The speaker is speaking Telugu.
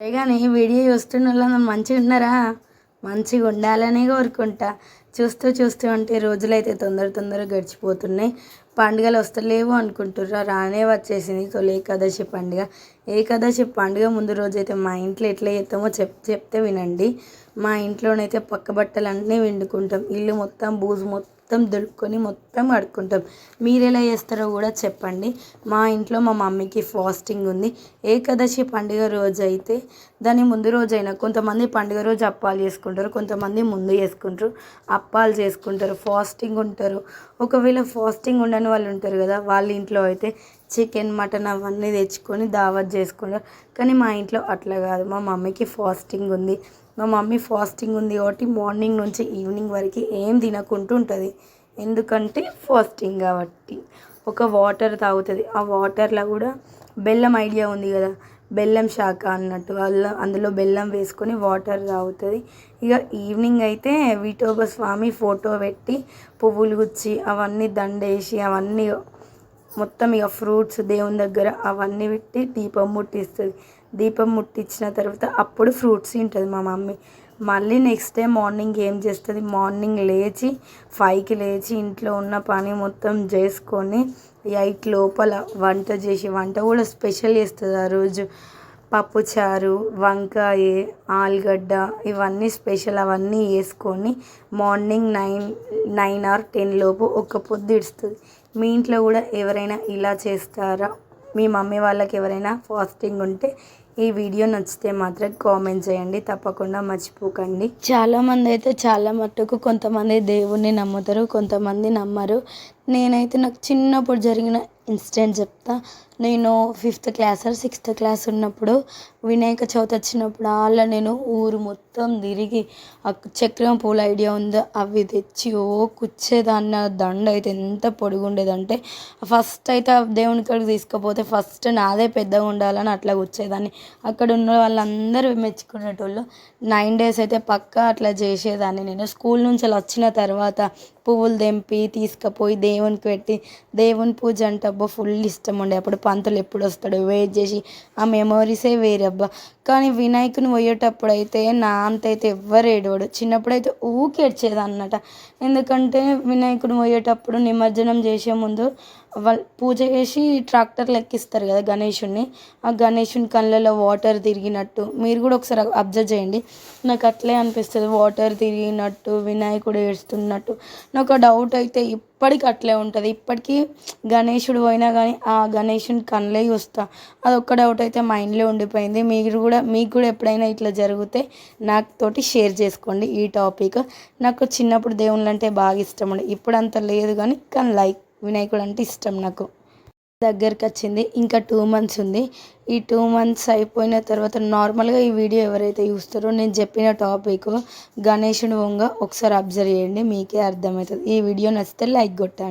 కానీ వీడియో చూస్తున్న వాళ్ళు మంచిగా ఉన్నారా మంచిగా ఉండాలని కోరుకుంటా. చూస్తూ చూస్తూ ఉంటే రోజులైతే తొందర తొందరగా గడిచిపోతున్నాయి. పండుగలు వస్తలేవు అనుకుంటుర్రా. రానే వచ్చేసింది తొలి ఏకాదశి పండుగ. ఏకాదశి పండుగ ముందు రోజైతే మా ఇంట్లో ఎట్లా చేస్తామో చెప్ చెప్తే వినండి. మా ఇంట్లోనైతే పక్క బట్టలు అన్నీ వండుకుంటాం. ఇల్లు మొత్తం బూజు మొత్తం మొత్తం దులుపుకొని మొత్తం కడుక్కుంటాం. మీరు ఎలా చేస్తారో కూడా చెప్పండి. మా ఇంట్లో మా మమ్మీకి ఫాస్టింగ్ ఉంది. ఏకాదశి పండుగ రోజు అయితే దాని ముందు రోజైనా కొంతమంది పండుగ రోజు అప్పాలు చేసుకుంటారు కొంతమంది ముందు చేసుకుంటారు అప్పాలు చేసుకుంటారు ఫాస్టింగ్ ఉంటారు. ఒకవేళ ఫాస్టింగ్ ఉండని వాళ్ళు ఉంటారు కదా వాళ్ళ ఇంట్లో అయితే చికెన్ మటన్ అవన్నీ తెచ్చుకొని దావత్ చేసుకుంటారు. కానీ మా ఇంట్లో అట్లా కాదు. మా మమ్మీకి ఫాస్టింగ్ ఉంది. మా మమ్మీ ఫాస్టింగ్ ఉంది కాబట్టి మార్నింగ్ నుంచి ఈవినింగ్ వరకు ఏం తినకుంటూ ఉంటుంది. ఎందుకంటే ఫాస్టింగ్ కాబట్టి ఒక వాటర్ తాగుతుంది. ఆ వాటర్లో కూడా బెల్లం ఐడియా ఉంది కదా బెల్లం శాఖ అన్నట్టు. అలా అందులో బెల్లం వేసుకొని వాటర్ తాగుతుంది. ఇక ఈవినింగ్ అయితే విఠోబ స్వామి ఫోటో పెట్టి పువ్వులు గుచ్చి అవన్నీ దండేసి అవన్నీ మొత్తం ఇక ఫ్రూట్స్ దేవుని దగ్గర అవన్నీ పెట్టి దీపం ముట్టిస్తుంది. దీపం ముట్టించిన తర్వాత అప్పుడు ఫ్రూట్స్ తింటుంది మా మమ్మీ. మళ్ళీ నెక్స్ట్ డే మార్నింగ్ ఏం చేస్తుంది? మార్నింగ్ లేచి ఫైవ్కి లేచి ఇంట్లో ఉన్న పని మొత్తం చేసుకొని ఎయిట్ లోపల వంట చేసి వంట కూడా స్పెషల్ చేస్తుంది ఆ రోజు. పప్పుచారు వంకాయ ఆలుగడ్డ ఇవన్నీ స్పెషల్ అవన్నీ వేసుకొని morning nine nine or ten లోపు ఒక పొద్దు ఇడుస్తుంది. మీ ఇంట్లో కూడా ఎవరైనా ఇలా చేస్తారా? మీ మమ్మీ వాళ్ళకి ఎవరైనా ఫాస్టింగ్ ఉంటే ఈ వీడియో నచ్చితే మాత్రం కామెంట్ చేయండి తప్పకుండా మర్చిపోకండి. చాలామంది అయితే చాలా మట్టుకు కొంతమంది దేవుణ్ణి నమ్ముతారు కొంతమంది నమ్మరు. నేనైతే నాకు చిన్నప్పుడు జరిగిన ఇన్సిడెంట్ చెప్తా. నేను fifth class or sixth class ఉన్నప్పుడు వినాయక చవితి వచ్చినప్పుడు అలా నేను ఊరు మొత్తం తిరిగి చక్రం పూల ఐడియా ఉందో? అవి తెచ్చి ఓ కుచ్చేదాన్ని దండ అయితే ఎంత పొడుగుండేదంటే ఫస్ట్ అయితే దేవుని కాడికి తీసుకుపోతే ఫస్ట్ నాదే పెద్దగా ఉండాలని అట్లా కూర్చేదాన్ని అక్కడ ఉన్న వాళ్ళందరూ మెచ్చుకునేటోళ్ళు. నైన్ డేస్ అయితే పక్కా అట్లా చేసేదాన్ని నేను. స్కూల్ నుంచి వచ్చిన తర్వాత పువ్వులు తెంపి తీసుకుపోయి దేవునికి పెట్టి దేవుని పూజ అంటే అబ్బా ఫుల్ ఇష్టం ఉండే. అప్పుడు పంతులు ఎప్పుడు వస్తాడు వెయిట్ చేసి ఆ మెమోరీసే వేరే అబ్బా. కానీ వినాయకుని పోయేటప్పుడు అయితే నా అంత అయితే ఎవ్వరు ఏడవడు. చిన్నప్పుడు అయితే ఊకేడ్చేది అన్నట ఎందుకంటే వినాయకుని పోయేటప్పుడు నిమజ్జనం చేసే ముందు వాళ్ళు పూజ చేసి ట్రాక్టర్ లెక్కిస్తారు కదా గణేషుణ్ణి. ఆ గణేషుని కళ్ళలో వాటర్ తిరిగినట్టు. మీరు కూడా ఒకసారి అబ్జర్వ్ చేయండి. నాకు అట్లే అనిపిస్తుంది. వాటర్ తిరిగినట్టు వినాయకుడు ఏడుస్తున్నట్టు. నాకు డౌట్ అయితే ఇప్పటికి అట్లే ఉంటుంది. ఇప్పటికీ గణేషుడు పోయినా కానీ ఆ గణేషుని కళ్ళే చూస్తా. అదొక్క డౌట్ అయితే మైండ్లో ఉండిపోయింది. మీరు కూడా మీకు కూడా ఎప్పుడైనా ఇట్లా జరిగితే నాతోటి షేర్ చేసుకోండి ఈ టాపిక్ నాకు చిన్నప్పుడు దేవుళ్ళు అంటే బాగా ఇష్టం ఉండే. ఇప్పుడు అంత లేదు కానీ కానీ లైక్ వినాయకుడు అంటే ఇష్టం నాకు. దగ్గరికి వచ్చింది ఇంకా టూ మంత్స్ ఉంది. ఈ టూ మంత్స్ అయిపోయిన తర్వాత నార్మల్గా ఈ వీడియో ఎవరైతే చూస్తారో నేను చెప్పిన టాపిక్ గణేషుని వంగ ఒకసారి అబ్జర్వ్ చేయండి. మీకే అర్థమవుతుంది. ఈ వీడియో నచ్చితే లైక్ కొట్టండి.